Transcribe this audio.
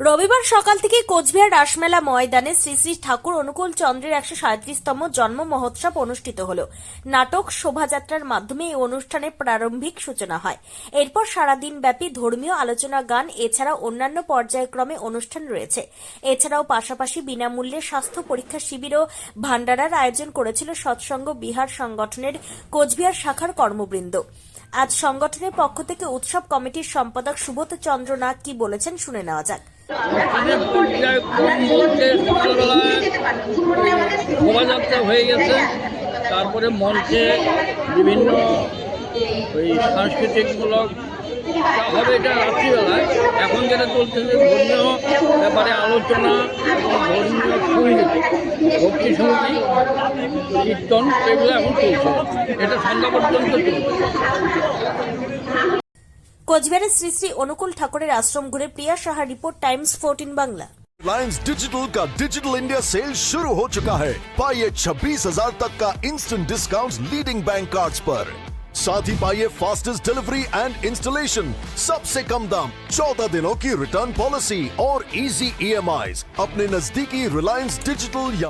রবিবার সকাল থেকে কোচবিহার রাসমেলা ময়দানে শ্রী শ্রী ঠাকুর অনুকূল চন্দ্রের একশো সাঁত্রিশতম জন্ম মহোৎসব অনুষ্ঠিত হল। নাটক শোভাযাত্রার মাধ্যমে এই অনুষ্ঠানের প্রারম্ভিক সূচনা হয়। এরপর সারাদিন ব্যাপী ধর্মীয় আলোচনা গান এছাড়া অন্যান্য পর্যায়ক্রমে অনুষ্ঠান রয়েছে। এছাড়াও পাশাপাশি বিনামূল্যে স্বাস্থ্য পরীক্ষা শিবির ও ভান্ডারার আয়োজন করেছিল সৎসঙ্গ বিহার সংগঠনের কোচবিহার শাখার কর্মবৃন্দ। আজ সংগঠনের পক্ষ থেকে উৎসব কমিটির সম্পাদক সুবোধ চন্দ্র নাগ কি বলেছেন শুনে নেওয়া যাক। শোভাযাত্রা হয়ে গেছে। তারপরে মঞ্চে বিভিন্ন ওই সাংস্কৃতিকমূলক হবে এটা রাত্রিবেলায়। এখন যেটা চলতেছে ধর্মীয় ব্যাপারে আলোচনা ধর্মীয় সংগীত, ভক্তি সংগীত, কীর্তন এগুলো এখন চলছে। এটা সন্ধ্যা পর্যন্ত চলছে কোচবিহারের শ্রী শ্রী অনুকূল ঠাকুরের আশ্রম ঘুরে Priya Saha report times 14 Bangla Reliance digital का डिजिटल इंडिया सेल शुरू हो चुका है पाइए छब्बीस हजार तक का instant discount leading bank cards पर साथ ही पाइए फास्टेस्ट डिलीवरी एंड इंस्टॉलेशन सबसे कम दाम चौदह दिनों की रिटर्न पॉलिसी और इजी ईएमआई अपने नजदीकी रिलायंस डिजिटल या